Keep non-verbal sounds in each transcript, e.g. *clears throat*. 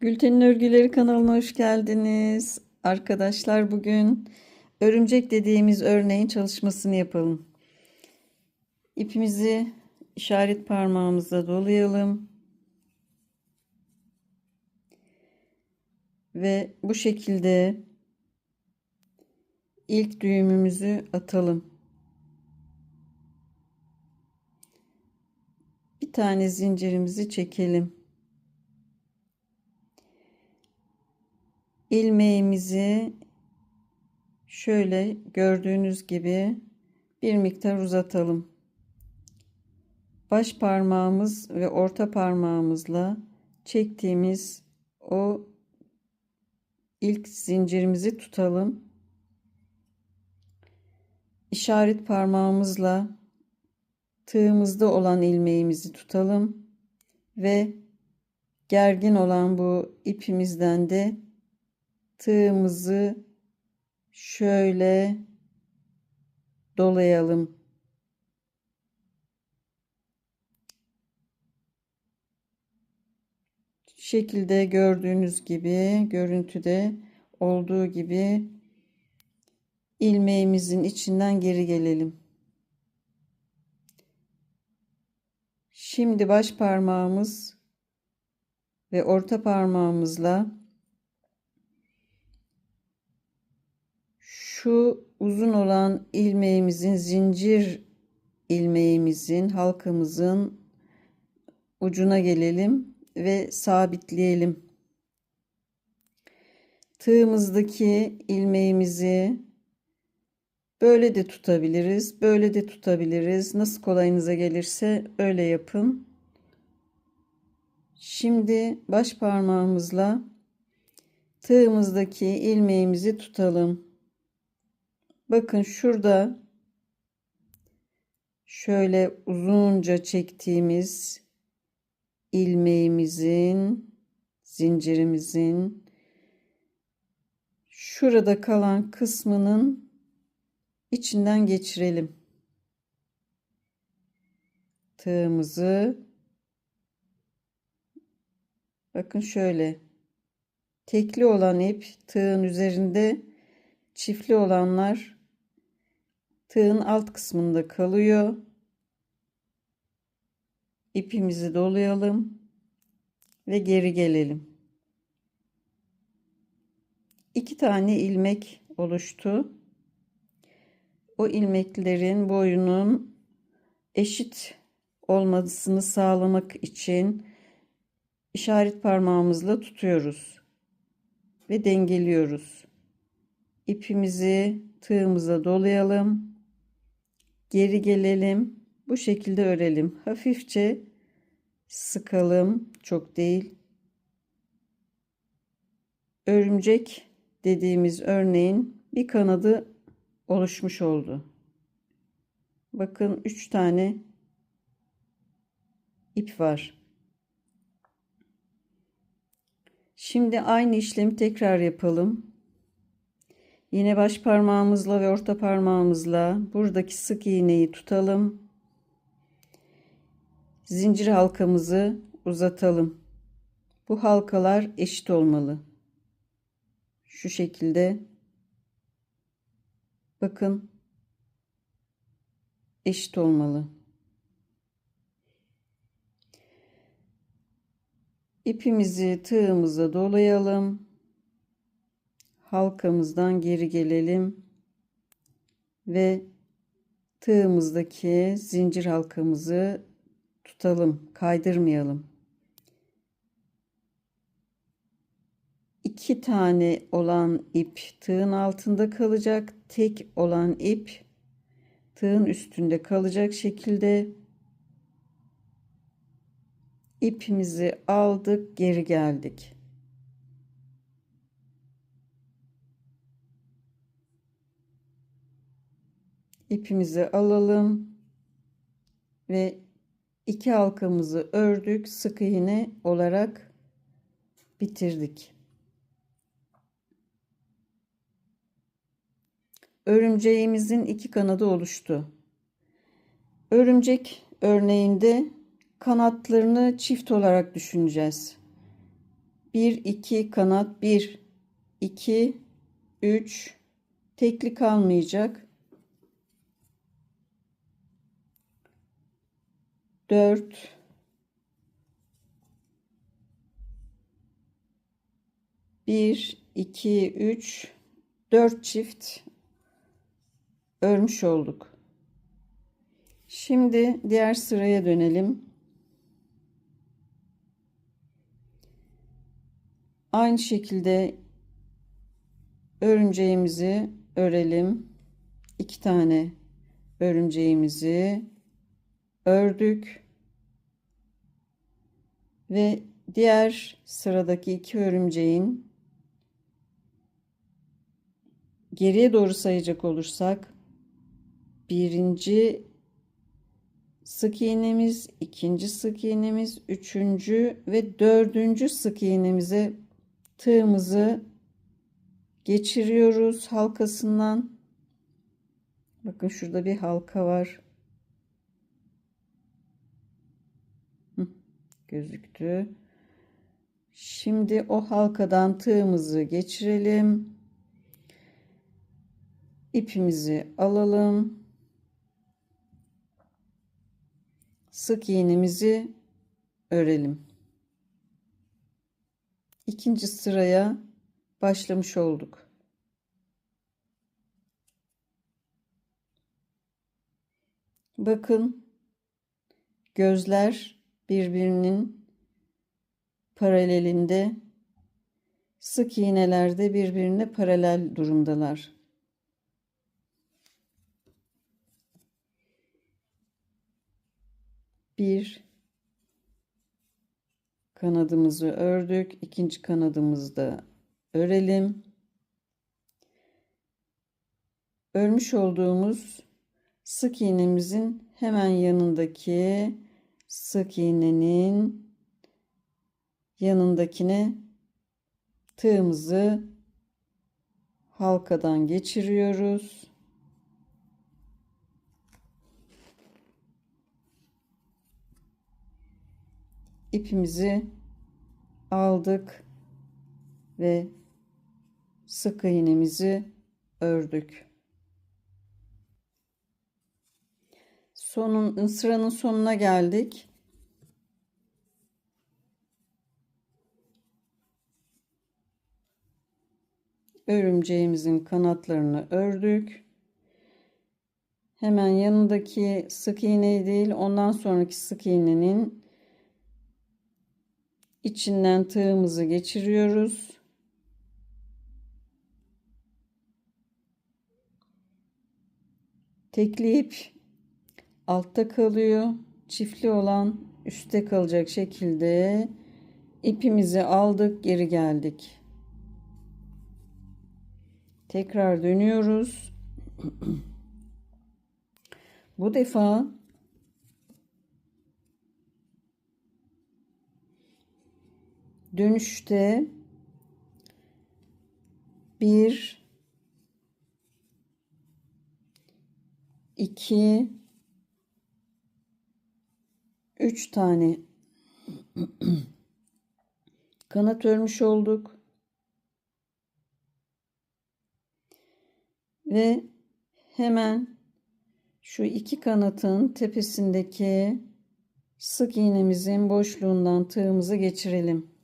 Gülten'in Örgüleri kanalına hoş geldiniz. Arkadaşlar bugün örümcek dediğimiz örneğin çalışmasını yapalım. İpimizi işaret parmağımıza dolayalım. Ve bu şekilde ilk düğümümüzü atalım. Bir tane zincirimizi çekelim. İlmeğimizi şöyle gördüğünüz gibi bir miktar uzatalım. Baş parmağımız ve orta parmağımızla çektiğimiz o ilk zincirimizi tutalım. İşaret parmağımızla tığımızda olan ilmeğimizi tutalım ve gergin olan bu ipimizden de tığımızı şöyle dolayalım. Şekilde gördüğünüz gibi görüntüde olduğu gibi ilmeğimizin içinden geri gelelim. Şimdi baş parmağımız ve orta parmağımızla şu uzun olan ilmeğimizin zincir ilmeğimizin halkamızın ucuna gelelim ve sabitleyelim. Tığımızdaki ilmeğimizi böyle de tutabiliriz, böyle de tutabiliriz. Nasıl kolayınıza gelirse öyle yapın. Şimdi baş parmağımızla tığımızdaki ilmeğimizi tutalım. Bakın şurada şöyle uzunca çektiğimiz ilmeğimizin, zincirimizin şurada kalan kısmının içinden geçirelim. Tığımızı bakın şöyle tekli olan ip tığın üzerinde çiftli olanlar tığın alt kısmında kalıyor. İpimizi dolayalım ve geri gelelim. İki tane ilmek oluştu. O ilmeklerin boyunun eşit olmasını sağlamak için işaret parmağımızla tutuyoruz ve dengeliyoruz. İpimizi tığımıza dolayalım geri gelelim. Bu şekilde örelim. Hafifçe sıkalım. Çok değil. Örümcek dediğimiz örneğin bir kanadı oluşmuş oldu. Bakın 3 tane ip var. Şimdi aynı işlemi tekrar yapalım. Yine baş parmağımızla ve orta parmağımızla buradaki sık iğneyi tutalım. Zincir halkamızı uzatalım. Bu halkalar eşit olmalı. Şu şekilde. Bakın. Eşit olmalı. İpimizi tığımıza dolayalım halkamızdan geri gelelim ve tığımızdaki zincir halkamızı tutalım, kaydırmayalım. İki tane olan ip tığın altında kalacak, tek olan ip tığın üstünde kalacak şekilde ipimizi aldık, geri geldik. İpimizi alalım ve iki halkamızı ördük sık iğne olarak bitirdik. Örümceğimizin iki kanadı oluştu. Örümcek örneğinde kanatlarını çift olarak düşüneceğiz. 1 2 kanat 1 2 3 tekli kalmayacak. 4 1 2 3 4 çift örmüş olduk. Şimdi diğer sıraya dönelim. Aynı şekilde örümceğimizi örelim. İki tane örümceğimizi ördük. Ve diğer sıradaki iki örümceğin geriye doğru sayacak olursak birinci sık iğnemiz, ikinci sık iğnemiz, üçüncü ve dördüncü sık iğnemize tığımızı geçiriyoruz halkasından. Bakın şurada bir halka var. Gözüktü. Şimdi o halkadan tığımızı geçirelim. İpimizi alalım. Sık iğnemizi örelim. İkinci sıraya başlamış olduk. Bakın gözler birbirinin paralelinde sık iğnelerde birbirine paralel durumdalar. Bir kanadımızı ördük. ikinci kanadımızı da örelim. Örmüş olduğumuz sık iğnemizin hemen yanındaki sık iğnenin yanındakine tığımızı halkadan geçiriyoruz. ipimizi aldık ve sık iğnemizi ördük. Sonun sıranın sonuna geldik. Örümceğimizin kanatlarını ördük. Hemen yanındaki sık iğneyi değil, ondan sonraki sık iğnenin içinden tığımızı geçiriyoruz. Tekli ip altta kalıyor. Çiftli olan üstte kalacak şekilde ipimizi aldık, geri geldik. Tekrar dönüyoruz. *clears throat* Bu defa dönüşte bir iki üç tane *clears throat* kanat örmüş olduk. Ve hemen şu iki kanatın tepesindeki sık iğnemizin boşluğundan tığımızı geçirelim.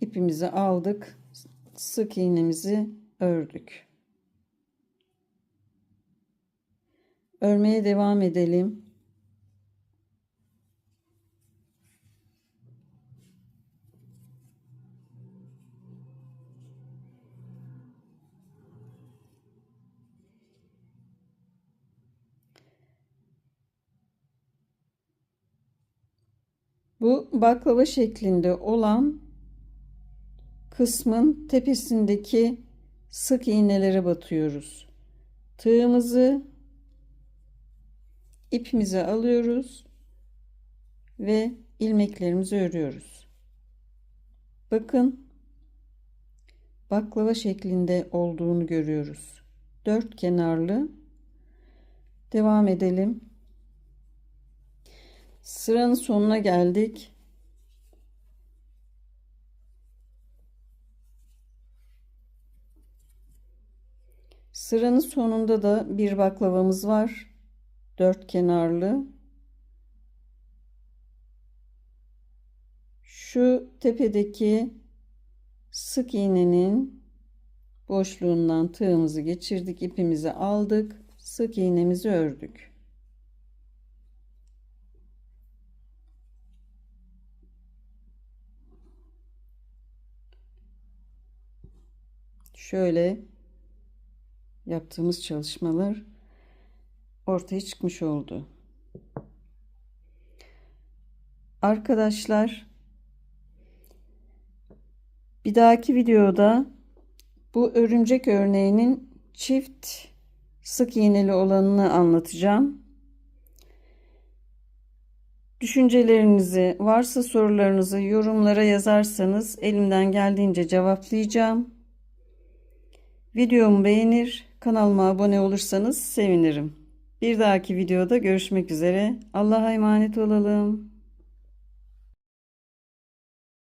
ipimizi aldık. Sık iğnemizi ördük. Örmeye devam edelim. Bu baklava şeklinde olan kısmın tepesindeki sık iğnelere batıyoruz. Tığımızı ipimize alıyoruz ve ilmeklerimizi örüyoruz. Bakın baklava şeklinde olduğunu görüyoruz. Dört kenarlı devam edelim. Sıranın sonuna geldik. Sıranın sonunda da bir baklavamız var. Dört kenarlı. Şu tepedeki sık iğnenin boşluğundan tığımızı geçirdik, ipimizi aldık, sık iğnemizi ördük. Şöyle yaptığımız çalışmalar ortaya çıkmış oldu. Arkadaşlar bir dahaki videoda bu örümcek örneğinin çift sık iğneli olanını anlatacağım. Düşüncelerinizi, varsa sorularınızı yorumlara yazarsanız elimden geldiğince cevaplayacağım. Videomu beğenir, kanalıma abone olursanız sevinirim. Bir dahaki videoda görüşmek üzere. Allah'a emanet olalım.